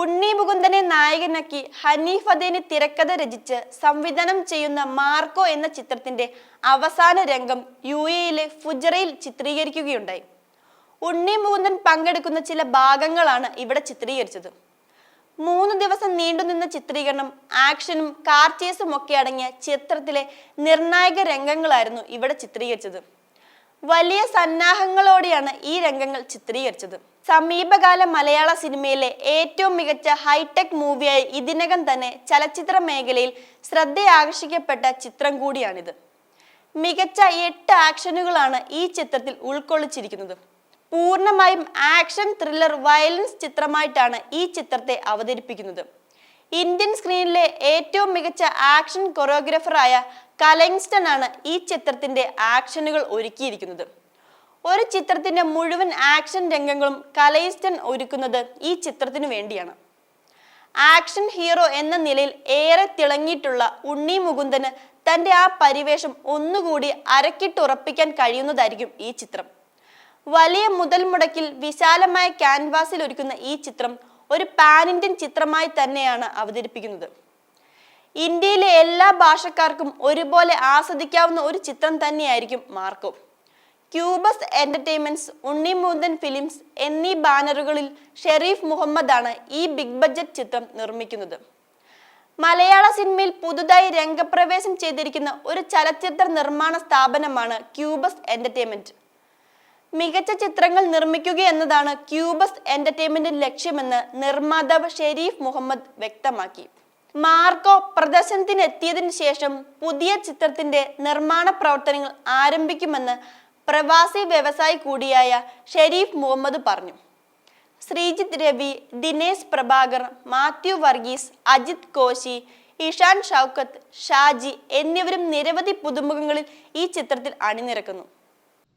ഉണ്ണി മുകുന്ദനെ നായകനാക്കി ഹനീഫ് അദേനി തിരക്കഥ രചിച്ച് സംവിധാനം ചെയ്യുന്ന മാർക്കോ എന്ന ചിത്രത്തിന്റെ അവസാന രംഗം യു എയിലെ ഫുജറയിൽ ചിത്രീകരിക്കുകയുണ്ടായി. ഉണ്ണി മുകുന്ദൻ പങ്കെടുക്കുന്ന ചില ഭാഗങ്ങളാണ് ഇവിടെ ചിത്രീകരിച്ചത്. മൂന്ന് ദിവസം നീണ്ടുനിന്ന ചിത്രീകരണം ആക്ഷനും കാർ ചേസും ഒക്കെ അടങ്ങിയ ചിത്രത്തിലെ നിർണായക രംഗങ്ങളായിരുന്നു ഇവിടെ ചിത്രീകരിച്ചത്. വലിയ സന്നാഹങ്ങളോടെയാണ് ഈ രംഗങ്ങൾ ചിത്രീകരിച്ചത്. സമീപകാല മലയാള സിനിമയിലെ ഏറ്റവും മികച്ച ഹൈടെക് മൂവിയായി ഇതിനകം തന്നെ ചലച്ചിത്ര മേഖലയിൽ ശ്രദ്ധയാകർഷിക്കപ്പെട്ട ചിത്രം കൂടിയാണിത്. മികച്ച എട്ട് ആക്ഷനുകളാണ് ഈ ചിത്രത്തിൽ ഉൾക്കൊള്ളിച്ചിരിക്കുന്നത്. പൂർണമായും ആക്ഷൻ ത്രില്ലർ വയലൻസ് ചിത്രമായിട്ടാണ് ഈ ചിത്രത്തെ അവതരിപ്പിക്കുന്നത്. ഇന്ത്യൻ സ്ക്രീനിലെ ഏറ്റവും മികച്ച ആക്ഷൻ കൊറിയോഗ്രാഫറായ കലങ്സ്റ്റൺ ആണ് ഈ ചിത്രത്തിന്റെ ആക്ഷനുകൾ ഒരുക്കിയിരിക്കുന്നത്. ഒരു ചിത്രത്തിന്റെ മുഴുവൻ ആക്ഷൻ രംഗങ്ങളും കലൈസ്റ്റൺ ഒരുക്കുന്നത് ഈ ചിത്രത്തിനു വേണ്ടിയാണ്. ആക്ഷൻ ഹീറോ എന്ന നിലയിൽ ഏറെ തിളങ്ങിയിട്ടുള്ള ഉണ്ണി മുകുന്ദന് തന്റെ ആ പരിവേഷം ഒന്നുകൂടി അരക്കിട്ടുറപ്പിക്കാൻ കഴിയുന്നതായിരിക്കും ഈ ചിത്രം. വലിയ മുതൽ മുടക്കിൽ വിശാലമായ ക്യാൻവാസിൽ ഒരുക്കുന്ന ഈ ചിത്രം ഒരു പാൻ ഇന്ത്യൻ ചിത്രമായി തന്നെയാണ് അവതരിപ്പിക്കുന്നത്. ഇന്ത്യയിലെ എല്ലാ ഭാഷക്കാർക്കും ഒരുപോലെ ആസ്വദിക്കാവുന്ന ഒരു ചിത്രം തന്നെയായിരിക്കും Marco Cubes Entertainments Unni Films എന്നീ ബാനറുകളിൽ ഷെരീഫ് മുഹമ്മദാണ് ഈ ബിഗ് ബഡ്ജറ്റ് ചിത്രം നിർമ്മിക്കുന്നത്. മലയാള സിനിമയിൽ പുതുതായി രംഗപ്രവേശം ചെയ്തിരിക്കുന്ന ഒരു ചലച്ചിത്ര നിർമ്മാണ സ്ഥാപനമാണ് ക്യൂബസ് എന്റർടൈൻമെന്റ് മികച്ച ചിത്രങ്ങൾ നിർമ്മിക്കുക എന്നതാണ് ക്യൂബസ് എന്റർടൈൻമെന്റിന്റെ ലക്ഷ്യമെന്ന് നിർമ്മാതാവ് ഷെരീഫ് മുഹമ്മദ് വ്യക്തമാക്കി. മാർക്കോ പ്രദർശനത്തിന് എത്തിയതിനു ശേഷം പുതിയ ചിത്രത്തിന്റെ നിർമ്മാണ പ്രവർത്തനങ്ങൾ ആരംഭിക്കുമെന്ന് പ്രവാസി വ്യവസായി കൂടിയായ ഷെരീഫ് മുഹമ്മദ് പറഞ്ഞു. ശ്രീജിത്ത് രവി ദിനേശ് പ്രഭാകർ മാത്യു വർഗീസ് അജിത് കോശി ഇഷാൻ ഷൗക്കത്ത് ഷാജി എന്നിവരും നിരവധി പുതുമുഖങ്ങളിൽ ഈ ചിത്രത്തിൽ അണിനിരക്കുന്നു.